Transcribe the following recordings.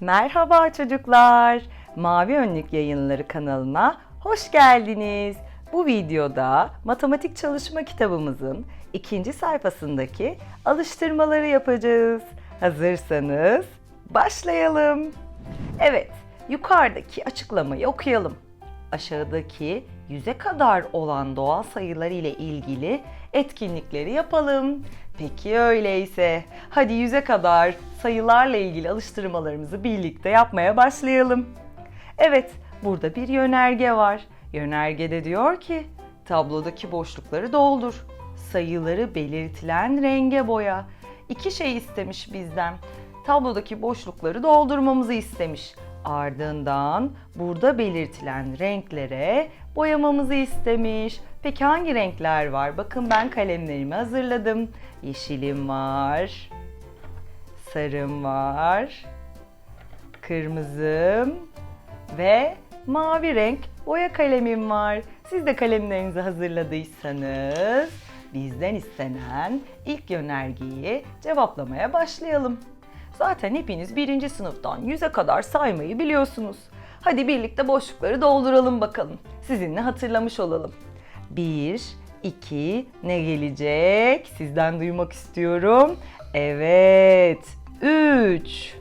Merhaba çocuklar. Mavi Önlük Yayınları kanalına hoş geldiniz. Bu videoda matematik çalışma kitabımızın ikinci sayfasındaki alıştırmaları yapacağız. Hazırsanız başlayalım. Evet, yukarıdaki açıklamayı okuyalım. Aşağıdaki yüze kadar olan doğal sayılar ile ilgili etkinlikleri yapalım. Peki öyleyse hadi yüze kadar sayılarla ilgili alıştırmalarımızı birlikte yapmaya başlayalım. Evet, burada bir yönerge var. Yönergede diyor ki, tablodaki boşlukları doldur. Sayıları belirtilen renge boya. İki şey istemiş bizden. Tablodaki boşlukları doldurmamızı istemiş. Ardından burada belirtilen renklere boyamamızı istemiş. Peki hangi renkler var? Bakın ben kalemlerimi hazırladım. Yeşilim var. Sarım var. Kırmızım ve mavi renk boya kalemim var. Siz de kalemlerinizi hazırladıysanız bizden istenen ilk yönergeyi cevaplamaya başlayalım. Zaten hepiniz birinci sınıftan yüze kadar saymayı biliyorsunuz. Hadi birlikte boşlukları dolduralım bakalım. Sizinle hatırlamış olalım. 1, 2, ne gelecek? Sizden duymak istiyorum. Evet, 3,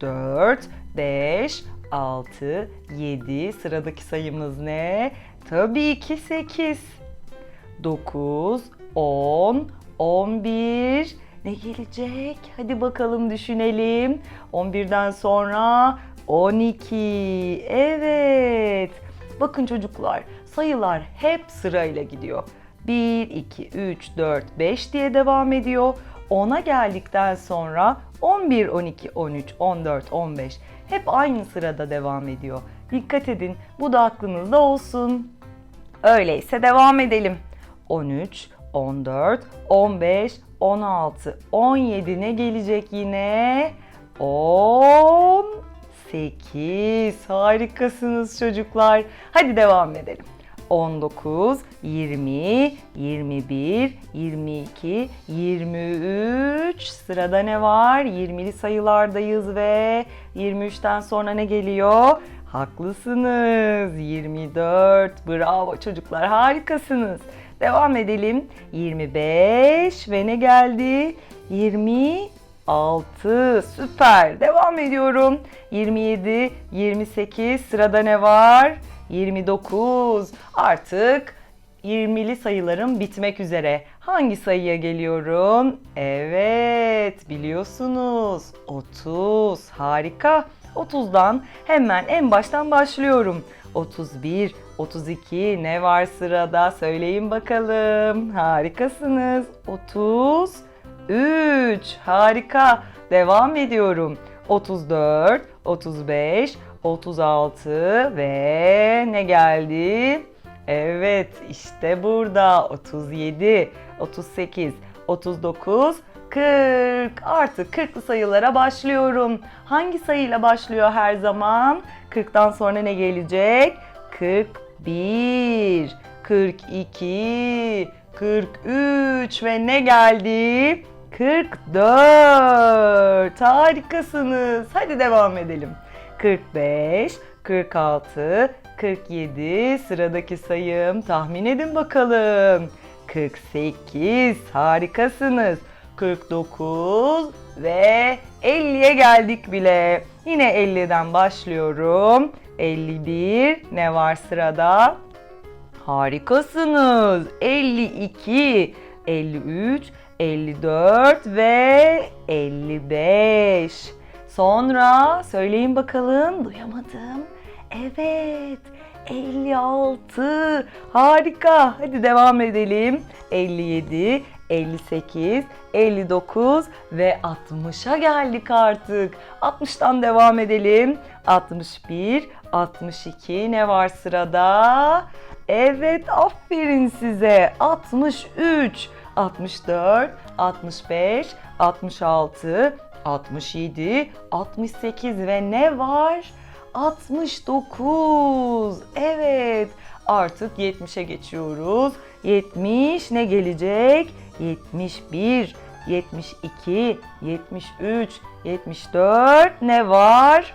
4, 5, 6, 7. Sıradaki sayımız ne? Tabii ki 8. 9, 10, 11. Ne gelecek? Hadi bakalım düşünelim. 11'den sonra 12. Evet. Bakın çocuklar sayılar hep sırayla gidiyor. 1, 2, 3, 4, 5 diye devam ediyor. 10'a geldikten sonra 11, 12, 13, 14, 15 hep aynı sırada devam ediyor. Dikkat edin bu da aklınızda olsun. Öyleyse devam edelim. 13, 14, 15, 16, 17 ne gelecek yine? 18. Harikasınız çocuklar. Hadi devam edelim. 19, 20, 21, 22, 23. Sırada ne var? 20'li sayılardayız ve 23'ten sonra ne geliyor? Haklısınız. 24. Bravo çocuklar. Harikasınız. Devam edelim. 25 ve ne geldi? 26. Süper. Devam ediyorum. 27, 28. Sırada ne var? 29. Artık 20'li sayılarım bitmek üzere. Hangi sayıya geliyorum? Evet, biliyorsunuz. 30. Harika. 30'dan hemen en baştan başlıyorum. 31, 32 ne var sırada? Söyleyin bakalım. Harikasınız. 33. Harika. Devam ediyorum. 34, 35, 36 ve ne geldi? Evet, işte burada 37, 38, 39, 40. Artık 40'lı sayılara başlıyorum. Hangi sayıyla başlıyor her zaman? 40'tan sonra ne gelecek? 41, 42, 43 ve ne geldi? 44. Harikasınız. Hadi devam edelim. 45, 46, 47 sıradaki sayım. Tahmin edin bakalım. 48. Harikasınız. 49 ve 50'ye geldik bile. Yine 50'den başlıyorum. 51 ne var sırada? Harikasınız. 52, 53, 54 ve 55. Sonra söyleyin bakalım. Duyamadım. Evet. 56. Harika. Hadi devam edelim. 57, 58, 59 ve 60'a geldik artık. 60'tan devam edelim. 61, 62 ne var sırada? Evet aferin size. 63, 64, 65, 66, 67, 68 ve ne var? 69. Evet. Artık 70'e geçiyoruz. 70 ne gelecek? 71, 72, 73, 74 ne var?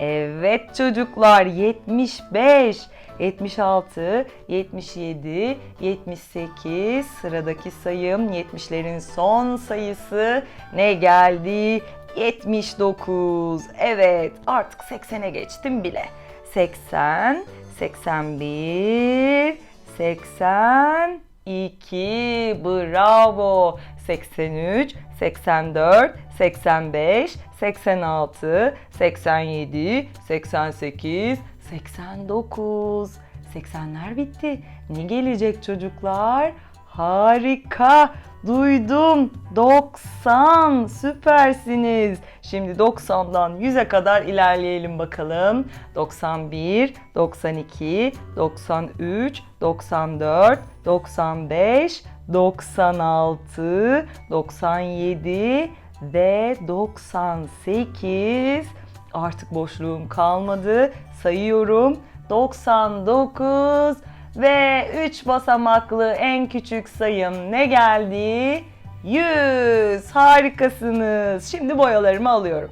Evet çocuklar 75, 76, 77, 78 sıradaki sayım 70'lerin son sayısı ne geldi? 79. Evet artık 80'e geçtim bile. 80, 81, 82 bravo 83 84 85 86 87 88 89 80'ler bitti. Ne gelecek çocuklar? Harika. Duydum. 90. Süpersiniz. Şimdi 90'dan 100'e kadar ilerleyelim bakalım. 91, 92, 93, 94, 95, 96, 97 ve 98. Artık boşluğum kalmadı. Sayıyorum. 99 ve 3 basamaklı en küçük sayım ne geldi? 100. Harikasınız. Şimdi boyalarımı alıyorum.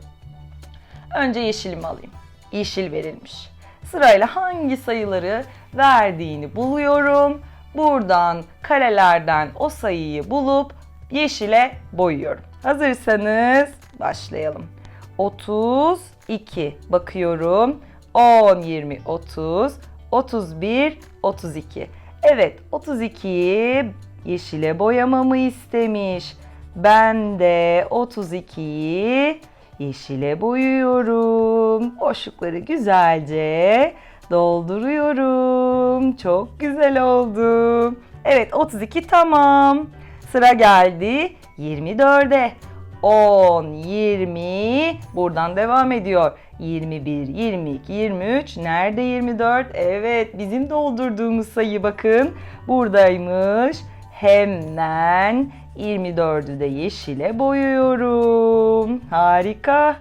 Önce yeşilimi alayım. Yeşil verilmiş. Sırayla hangi sayıları verdiğini buluyorum. Buradan karelerden o sayıyı bulup yeşile boyuyorum. Hazırsanız başlayalım. 32 bakıyorum. 10, 20, 30, 31, 32. Evet 32'yi yeşile boyamamı istemiş. Ben de 32'yi yeşile boyuyorum. Boşlukları güzelce dolduruyorum. Çok güzel oldu. Evet 32 tamam. Sıra geldi 24'e. 10, 20, buradan devam ediyor. 21, 22, 23, nerede 24? Evet, bizim doldurduğumuz sayı bakın. Buradaymış. Hemen 24'ü de yeşile boyuyorum. Harika.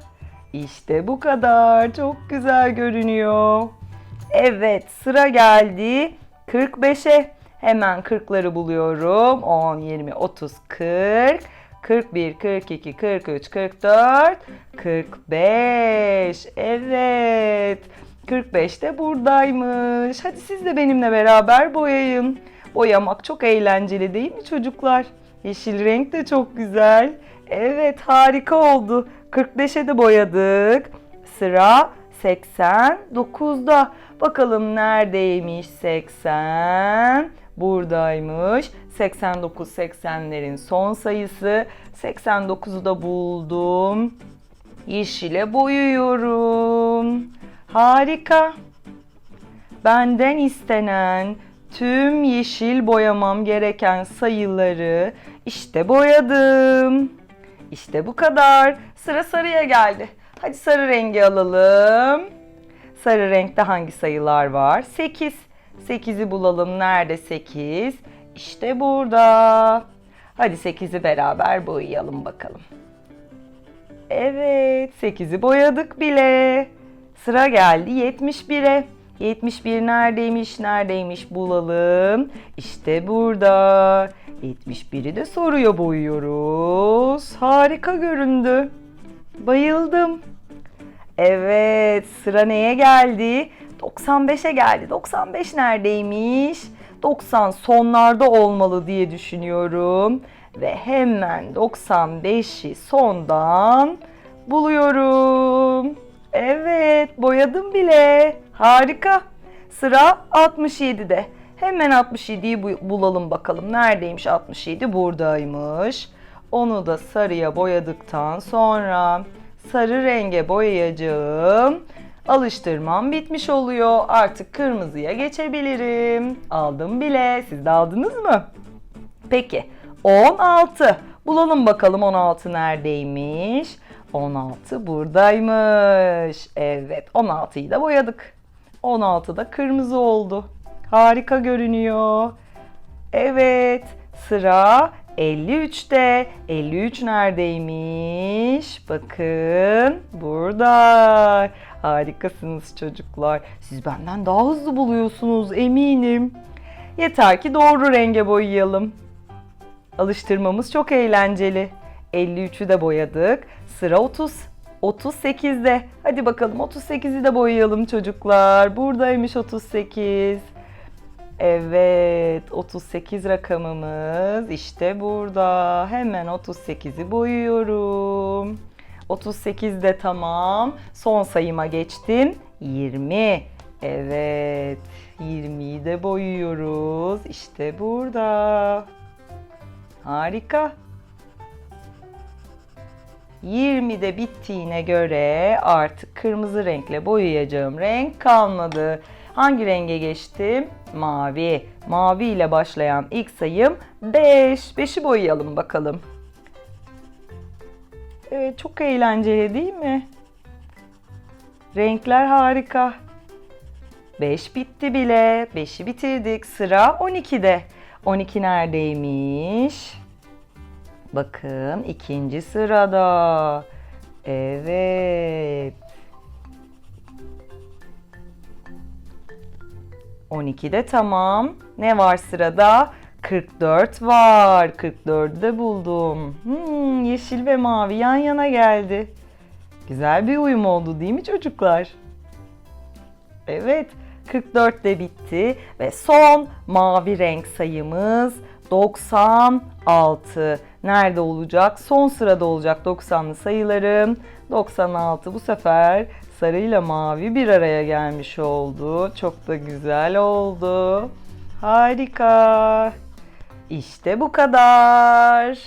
İşte bu kadar. Çok güzel görünüyor. Evet, sıra geldi 45'e. Hemen 40'ları buluyorum. 10, 20, 30, 40. 41, 42, 43, 44, 45. Evet. 45 de buradaymış. Hadi siz de benimle beraber boyayın. Boyamak çok eğlenceli değil mi çocuklar? Yeşil renk de çok güzel. Evet harika oldu. 45'e de boyadık. Sıra 89'da. Bakalım neredeymiş 80? Buradaymış. 89 80'lerin son sayısı. 89'u da buldum. Yeşile boyuyorum. Harika. Benden istenen tüm yeşil boyamam gereken sayıları işte boyadım. İşte bu kadar. Sıra sarıya geldi. Hadi sarı rengi alalım. Sarı renkte hangi sayılar var? 8. 8'i bulalım. Nerede 8? İşte burada. Hadi 8'i beraber boyayalım bakalım. Evet, 8'i boyadık bile. Sıra geldi 71'e. 71 neredeymiş, neredeymiş bulalım. İşte burada. 71'i de soruya boyuyoruz. Harika göründü. Bayıldım. Evet, sıra neye geldi? 95'e geldi. 95 neredeymiş? 90 sonlarda olmalı diye düşünüyorum. Ve hemen 95'i sondan buluyorum. Evet, boyadım bile. Harika. Sıra 67'de. Hemen 67'yi bu- bulalım bakalım. Neredeymiş 67? Buradaymış. Onu da sarıya boyadıktan sonra sarı renge boyayacağım. Alıştırmam bitmiş oluyor. Artık kırmızıya geçebilirim. Aldım bile. Siz de aldınız mı? Peki 16. Bulalım bakalım 16 neredeymiş? 16 buradaymış. Evet 16'yı da boyadık. 16 da kırmızı oldu. Harika görünüyor. Evet sıra 53'te. 53 neredeymiş? Bakın burada. Harikasınız çocuklar. Siz benden daha hızlı buluyorsunuz eminim. Yeter ki doğru renge boyayalım. Alıştırmamız çok eğlenceli. 53'ü de boyadık. Sıra 30. 38'de. Hadi bakalım 38'i de boyayalım çocuklar. Buradaymış 38. Evet, 38 rakamımız işte burada. Hemen 38'i boyuyorum. 38 de tamam. Son sayıma geçtim. 20. Evet, 20'yi de boyuyoruz. İşte burada. Harika. 20 de bittiğine göre artık kırmızı renkle boyayacağım renk kalmadı. Hangi renge geçtim? Mavi. Mavi ile başlayan ilk sayım 5. 5'i boyayalım bakalım. Evet çok eğlenceli değil mi? Renkler harika. 5 bitti bile. 5'i bitirdik. Sıra 12'de. 12 neredeymiş? Bakın ikinci sırada. Evet. 12'de tamam. Ne var sırada? 44 var. 44'ü de buldum. Hmm, yeşil ve mavi yan yana geldi. Güzel bir uyum oldu değil mi çocuklar? Evet, 44 de bitti ve son mavi renk sayımız 96. Nerede olacak? Son sırada olacak 90'lı sayılarım. 96 bu sefer sarıyla mavi bir araya gelmiş oldu. Çok da güzel oldu. Harika. İşte bu kadar.